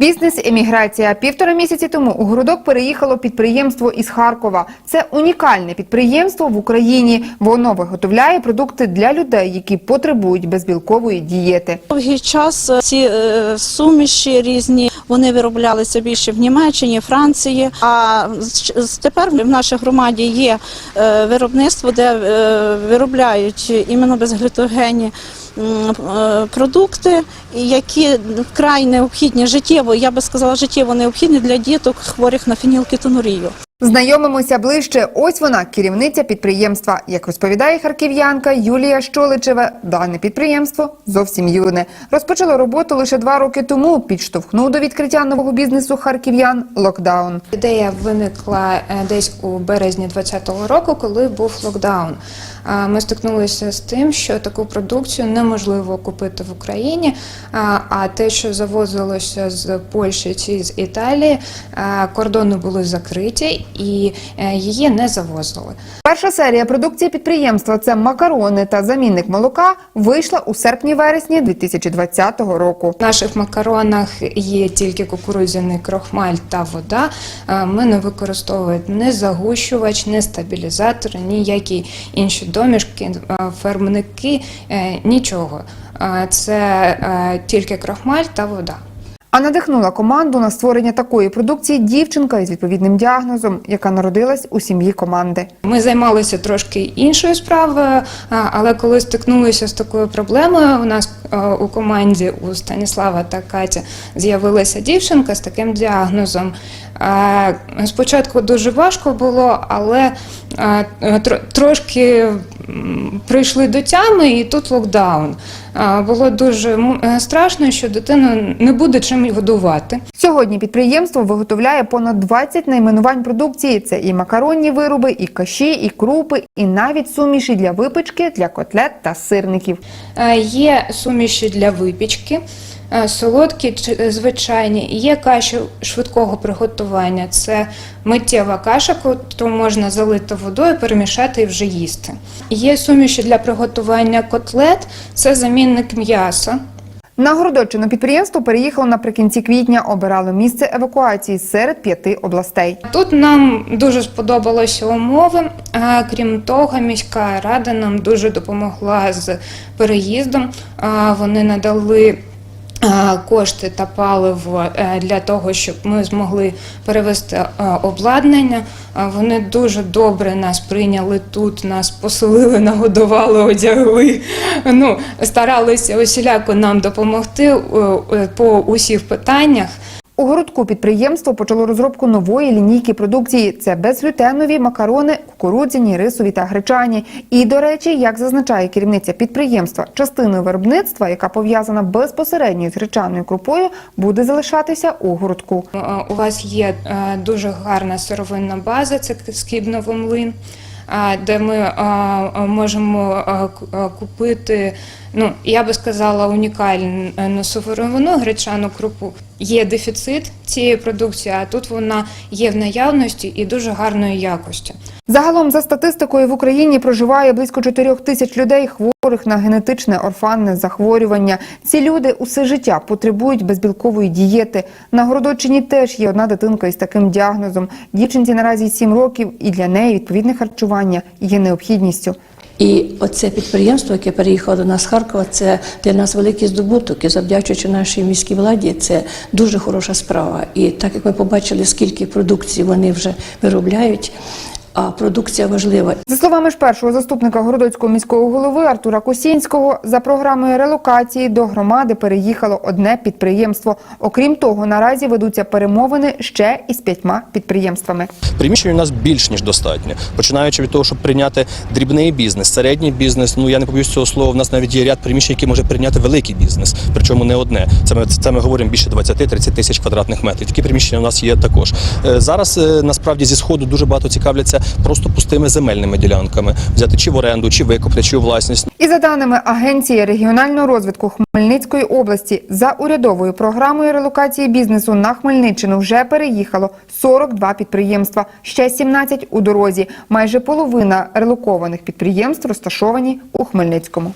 Бізнес-еміграція. Півтора місяці тому у городок переїхало підприємство із Харкова. Це унікальне підприємство в Україні. Воно виготовляє продукти для людей, які потребують безбілкової дієти. Довгий час ці е, суміші різні вони вироблялися більше в Німеччині, Франції. А тепер в нашій громаді є е, виробництво, де е, виробляють іменно безглютогенні е, продукти, які вкрай необхідні життєво. Я би сказала, життєво необхідні для діток хворих на фенілкетонурію. Знайомимося ближче. Ось вона, керівниця підприємства. Як розповідає харків'янка Юлія Щоличева, дане підприємство зовсім юне. Розпочало роботу лише два роки тому. Підштовхнув до відкриття нового бізнесу харків'ян локдаун. Ідея виникла е, десь у березні 2020 року, коли був локдаун. Ми стикнулися з тим, що таку продукцію неможливо купити в Україні. а, те, що завозилося з Польщі чи з Італії, кордони були закриті і е, її не завозили. Перша серія продукції підприємства це макарони та замінник молока. Вийшла у серпні-вересні 2020 року. В наших макаронах є тільки кукурудзяний крохмаль та вода. Ми не використовуємо ні загущувач, ні стабілізатор, ніякі інші домішки, е, фермники, е, нічого. Е, Це тільки крохмаль та вода. А надихнула команду на створення такої продукції дівчинка із відповідним діагнозом, яка народилась у сім'ї команди. Ми займалися трошки іншою справою, але коли стикнулися з такою проблемою, у нас у команді у Станіслава та Каті з'явилася дівчинка з таким діагнозом. Спочатку дуже важко було, але трошки прийшли до тями, і тут локдаун. Було дуже страшно, що дитину не буде чим годувати. Сьогодні підприємство виготовляє понад 20 найменувань продукції. Це і макаронні вироби, і каші, і крупи, і навіть суміші для випечки, для котлет та сирників. Є суміші для випічки, солодкі чи е, звичайні, є каші швидкого приготування. Це миттєва каша, яку можна залити водою, перемішати і вже їсти. Є суміші для приготування котлет, це замінник м'яса. На Городоччину підприємство переїхало наприкінці квітня, обирало місце евакуації серед п'яти областей. Тут нам дуже сподобалися умови. А, Крім того, міська рада нам дуже допомогла з переїздом. Вони надали. А, Кошти та паливо е, для того, щоб ми змогли перевести е, обладнання. Вони дуже добре нас прийняли тут, нас поселили, нагодували, одягли. Ну, старалися усіляко нам допомогти е, е, по усіх питаннях. У городку підприємство почало розробку нової лінійки продукції. Це безглютенові макарони, кукурудзяні, рисові та гречані. І, до речі, як зазначає керівниця підприємства, частиною виробництва, яка пов'язана безпосередньо з гречаною крупою, буде залишатися у городку. Е, У вас є е, дуже гарна сировинна база, це скібново млин, е, де ми можемо купити, ну я би сказала, унікальну сировину, гречану крупу. Є дефіцит цієї продукції, а тут вона є в наявності і дуже гарної якості. Загалом, за статистикою, в Україні проживає близько 4 тисяч людей, хворих на генетичне орфанне захворювання. Ці люди усе життя потребують безбілкової дієти. На Городоччині теж є одна дитинка із таким діагнозом. Дівчинці наразі 7 років, і для неї відповідне харчування є необхідністю. І оце підприємство, яке переїхало до нас з Харкова, це для нас великий здобуток. І завдячуючи нашій міській владі, це дуже хороша справа. І так як ми побачили, скільки продукції вони вже виробляють, продукція важлива. За словами ж першого заступника городоцького міського голови Артура Косінського, за програмою релокації до громади переїхало одне підприємство. Окрім того, наразі ведуться перемовини ще із п'ятьма підприємствами. Приміщень у нас більш ніж достатньо. Починаючи від того, щоб прийняти дрібний бізнес, середній бізнес. Ну я не побоюсь цього слова. У нас навіть є ряд приміщень, які може прийняти великий бізнес, причому не одне. Це ми це ми говоримо більше 20-30 тисяч квадратних метрів. Такі приміщення у нас є також. Е, Зараз е, насправді зі сходу дуже багато цікавляться просто пустими земельними ділянками, взяти чи в оренду, чи викупити, чи у власність. І за даними Агенції регіонального розвитку Хмельницької області, за урядовою програмою релокації бізнесу на Хмельниччину вже переїхало 42 підприємства, ще 17 у дорозі. Майже половина релокованих підприємств розташовані у Хмельницькому.